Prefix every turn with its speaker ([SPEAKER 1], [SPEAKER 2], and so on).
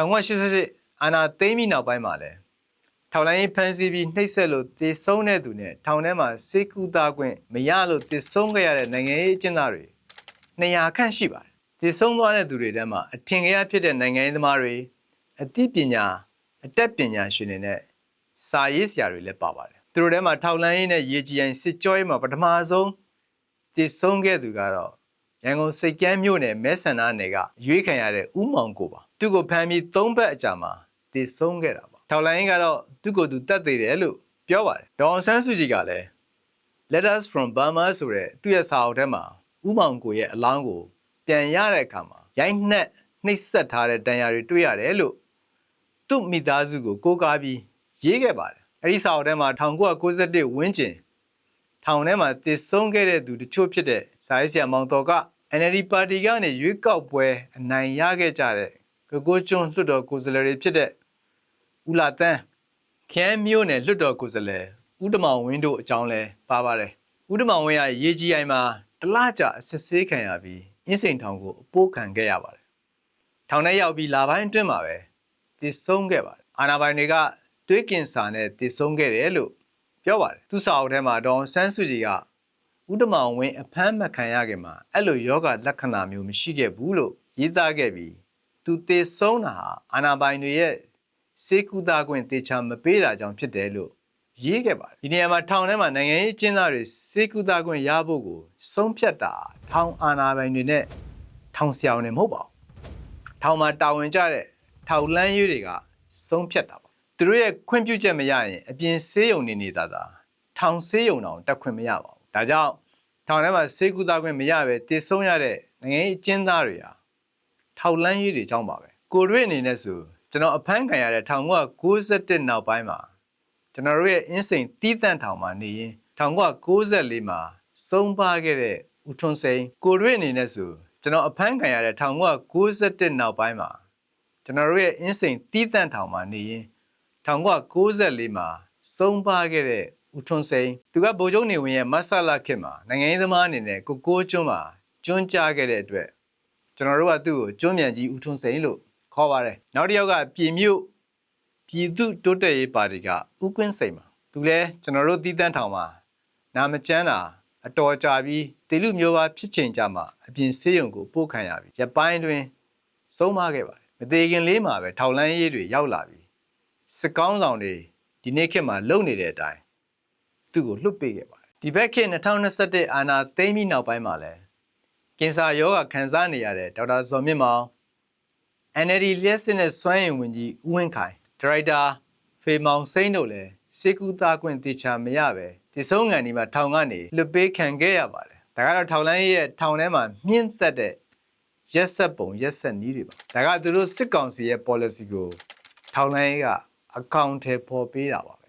[SPEAKER 1] 1988အာနာသိမ်းပြီးနောက်ပိုင်းမှာလဲထောင်လိုင်းရေးဖမ်းဆီးပြီးနှိပ်စက်လို့တည်ဆုံးတဲ့သူနဲ့ထောင်ထဲမှာစေကူတာခွင့်မရလို့တည်ဆုံးခဲ့ရတဲ့နိုင်ငံရေးအကျဉ်းသားတွေ200ခန့်ရှိပါတယ်တည်ဆုံးသွားတဲ့သူတွေထဲမှာအထင်ကြီးဖြစ်တဲ့နိုင်ငံရေးသမားတွေအသိပညာအတတ်ပညာရှင်တွေနဲ့စာရေးဆရာတွေလည်းပါပါတယ်သူတို့ထဲမှာထောက်လန်းရေးနဲ့ရေကြီးရင်စစ်ကြောရေးမှာပထမဆုံးတည်ဆုံးခဲ့သူကတော့ ရန်ကုန်စိတ်ကမ်းမြို့နယ်မဲဆန္ဒနယ်ကရွေးခံရတဲ့ဦးမောင်ကိုပါသူ့ကိုဖမ်းပြီး၃ဘက်အကြာမှာတည်ဆုံးခဲ့တာပါထောက်လန်းရေးကတော့သူ့ကိုယ်သူတတ်သေးတယ်လို့ပြောပါတယ်ဒေါအောင်ဆန်းစုကြည်ကလည်း Letters from Burma ဆိုတဲ့သူ့ရဲ့စာအုပ်ထဲမှာဥမောင်ကိုရဲ့အလောင်းကိုပြန်ရတဲ့အခါမှာရိုက်နှက်နှိပ်စက်ထားတဲ့တန်ရာတွေတွေ့ရတယ်လို့သူ့မိသားစုကိုကိုးကားပြီးရေးခဲ့ပါတယ်အဲဒီစာအုပ်ထဲမှာ1991ဝန်းကျင် ထောင်ထဲမှာတည်ဆုံးခဲ့တဲ့သူတချို့ဖြစ်တဲ့ဇာတ်ဆရာမောင်တော်က NLD ပါတီကနေရွေးကောက်ပွဲအနိုင်ရခဲ့ကြတဲ့ကကိုကျွန်းလွှတ်တော်ကိုယ်စားလှယ်တွေဖြစ်တဲ့ဦးလာတန်းခမ်းမျိုးနယ်လွှတ်တော်ကိုယ်စားလှယ်ဦးတမောင်ဝင်းတို့အကြောင်းလဲပါပါတယ်ဦးတမောင်ဝင်းကရေကြီးအိုင်မှာတလကြာအစစ်ဆေးခံရပြီးအင်းစိန်ထောင်ကိုအပိုးခံခဲ့ရပါတယ်ထောင်ထဲရောက်ပြီးလာပိုင်းအတွင်းမှာပဲတည်ဆုံးခဲ့ပါတယ်အာနာပိုင်တွေကတွေးကင်ဆာနဲ့တည်ဆုံးခဲ့တယ်လို့ ပြောပါတယ်သူစာအုပ်ထဲမှာဒေါန်ဆန်းစုကြည်ကဦးတမောင်ဝင်းအဖမ်းမခံရခင်မှာအဲ့လိုယောဂလက္ခဏာမျိုးမရှိခဲ့ဘူးလို့ရေးသားခဲ့ပြီးသူတည်ဆုံးတာဟာအာနာပိုင်တွေရဲ့စေကူတာခွင့်တေချာမပေးတာကြောင့်ဖြစ်တယ်လို့ရေးခဲ့ပါတယ်ဒီနေရာမှာထောင်ထဲမှာနိုင်ငံရေးကျင်းသားတွေစေကူတာခွင့်ရဖို့ကိုဆုံးဖြတ်တာထောင်အာနာပိုင်တွေနဲ့ထောင်ဆရာဝန်တွေမဟုတ်ပါဘူးထောင်မှာတာဝန်ကျတဲ့ထောင်လန်းရေးတွေကဆုံးဖြတ်တာပါ သူတို့ရဲ့ခွင့်ပြုချက်မရရင်အပြင်ဆေးရုံနေနေတာသာထောင်ဆေးရုံတောင်တက်ခွင့်မရပါဘူးဒါကြောင့်ထောင်ထဲမှာစေကူတာခွင့်မရပဲတည်ဆုံးရတဲ့နိုင်ငံရေးကျင်းသားတွေဟာထောက်လန်းရေးတွေအကြောင်းပါပဲကိုရွေအနေနဲ့ဆိုကျွန်တော်အဖမ်းခံရတဲ့1991နောက်ပိုင်းမှာကျွန်တော်တို့ရဲ့အင်းစိန်တီးတန့်ထောင်မှာနေရင်1994မှာဆုံးပါခဲ့တဲ့ဦးထွန်းစိန်ကိုရွေအနေနဲ့ဆိုကျွန်တော်အဖမ်းခံရတဲ့1991နောက်ပိုင်းမှာကျွန်တော်တို့ရဲ့အင်းစိန်တီးတန့်ထောင်မှာနေရင် 1994မှာဆုံးပါခဲ့တဲ့ဦးထွန်းစိန်သူကဗိုလ်ချုပ်နေဝင်ရဲ့မဆလာခေတ်မှာနိုင်ငံရေးသမားအနေနဲ့ကိုကိုကျွန်းမှာကျွန်းကြားခဲ့တဲ့အတွက်ကျွန်တော်တို့ကသူ့ကိုကျွန်းမြန်ကြီးဦးထွန်းစိန်လို့ခေါ်ပါတယ်နောက်တစ်ယောက်ကပြည်မြို့ပြည်သူတိုးတက်ရေးပါတီကဦးကွင်းစိန်ပါသူလဲကျွန်တော်တို့တီးတန်းထောင်မှာနာမကျန်းတာအတော်ကြာပြီးတေလူမျိုးပါဖြစ်ချိန်ကြမှာအပြင်ဆေးရုံကိုပို့ခံရပြီရပိုင်းတွင်ဆုံးမခဲ့ပါတယ်မသေးခင်လေးမှာပဲထောက်လန်းရေးတွေရောက်လာပြီ စစ်ကောင်းဆောင်တွေဒီနေ့ခေတ်မှာလုံနေတဲ့အတိုင်းသူ့ကိုလွတ်ပေးခဲ့ပါတယ်ဒီဘက်ခေတ်2021အာနာသိမ်းပြီးနောက်ပိုင်းမှာလဲကင်ဆာရောဂါခံစားနေရတဲ့ဒေါက်တာဇော်မြင့်မောင် NLD လျှက်စစ်နဲ့စွမ်းရင်ဝင်ကြီးဦးဝင်းခိုင်ဒါရိုက်တာဖေမောင်စိမ့်တို့လည်းစေကူတာခွင့်တေချာမရပဲဒီဆုံးငံဒီမှာထောင်ကနေလွတ်ပေးခံခဲ့ရပါတယ်ဒါကတော့ထောင်လိုင်းရဲ့ထောင်ထဲမှာမြင့်သက်တဲ့ရက်ဆက်ပုံရက်ဆက်နည်းတွေပါဒါကသူတို့စစ်ကောင်စီရဲ့ policy ကိုထောင်လိုင်းက အကောင့်ထဲပေါ်ပေးတာပါပဲ